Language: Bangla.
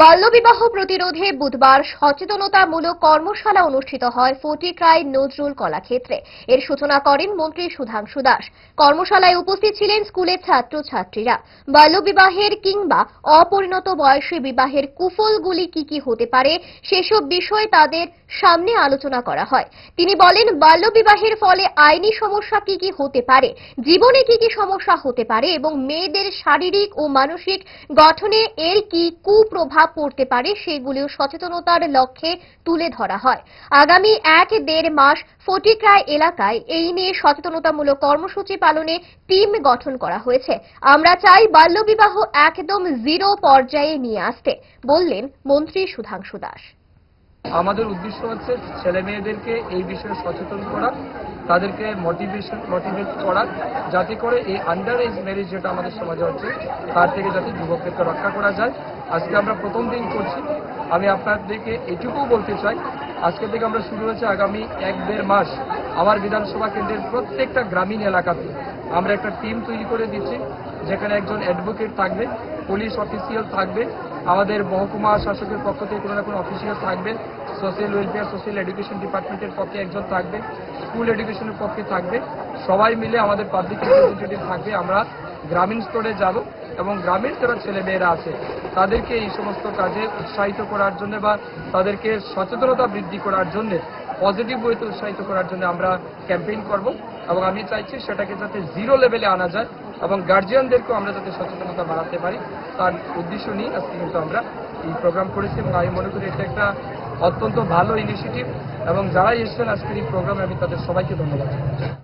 বাল্যবিবাহ প্রতিরোধে বুধবার সচেতনতামূলক কর্মশালা অনুষ্ঠিত হয় ফটিকরায় নজরুল কলাক্ষেত্রে। এর সূচনা করেন মন্ত্রী সুধাংশু দাস। কর্মশালায় উপস্থিত ছিলেন স্কুলের ছাত্রছাত্রীরা। বাল্যবিবাহের কিংবা অপরিণত বয়সে বিবাহের কুফলগুলি কি কি হতে পারে, সেসব বিষয়ে তাদের সামনে আলোচনা করা হয়। তিনি বলেন, বাল্যবিবাহের ফলে আইনি সমস্যা কি কি হতে পারে, জীবনে কি কি সমস্যা হতে পারে এবং মেয়েদের শারীরিক ও মানসিক গঠনে এর কি কুপ্রভাব পড়তে পারে, সেগুলিও সচেতনতার লক্ষ্যে তুলে ধরা হয়। আগামী এক দেড় মাস ফটিকরায় এলাকায় এই নিয়ে সচেতনতামূলক কর্মসূচি পালনে টিম গঠন করা হয়েছে। আমরা চাই বাল্যবিবাহ একদম জিরো পর্যায়ে নিয়ে আসতে, বললেন মন্ত্রী সুধাংশু দাস। আমাদের উদ্দেশ্য হচ্ছে ছেলে মেয়েদেরকে এই বিষয়ে সচেতন করা, তাদেরকে মোটিভেশন মোটিভেট করা, যাতে করে এই আন্ডার এজ ম্যারেজ যেটা আমাদের সমাজে হচ্ছে, তার থেকে যাতে যুবকদেরকে রক্ষা করা যায়। আজকে আমরা প্রথম দিন করছি। আমি আপনাদেরকে এটুকুও বলতে চাই, আজকে থেকে আমরা শুরু হয়েছে আগামী এক দেড় মাস। আমার বিধানসভা কেন্দ্রের প্রত্যেকটা গ্রামীণ এলাকাতে আমরা একটা টিম তৈরি করে দিচ্ছি, যেখানে একজন অ্যাডভোকেট থাকবে পুলিশ অফিসিয়াল থাকবে, আমাদের মহকুমা শাসকের পক্ষ থেকে কোনো না কোনো অফিসিয়াল থাকবে সোশ্যাল ওয়েলফেয়ার সোশ্যাল এডুকেশন ডিপার্টমেন্টের পক্ষে একজন থাকবে স্কুল এডুকেশনের পক্ষে থাকবে, সবাই মিলে আমাদের পাবলিক রিপ্রেজেন্টেটিভ থাকবে, আমরা গ্রামীণ স্তরে যাব এবং গ্রামীণ যারা ছেলে মেয়েরা আছে, তাদেরকে এই সমস্ত কাজে উৎসাহিত করার জন্য বা তাদেরকে সচেতনতা বৃদ্ধি করার জন্য পজিটিভ ওয়েতে উৎসাহিত করার জন্য আমরা ক্যাম্পেইন করব এবং আমি চাইছি সেটাকে যাতে জিরো লেভেলে আনা যায় এবং গার্জিয়ানদেরকেও আমরা যাতে সচেতনতা বাড়াতে পারি। তার উদ্দেশ্য নিয়ে আজকে কিন্তু আমরা এই প্রোগ্রাম করেছি এবং আমি মনে করি এটা একটা অত্যন্ত ভালো ইনিশিয়েটিভ এবং যারাই এসেছেন আজকের এই প্রোগ্রামে আমি তাদের সবাইকে ধন্যবাদ জানাচ্ছি।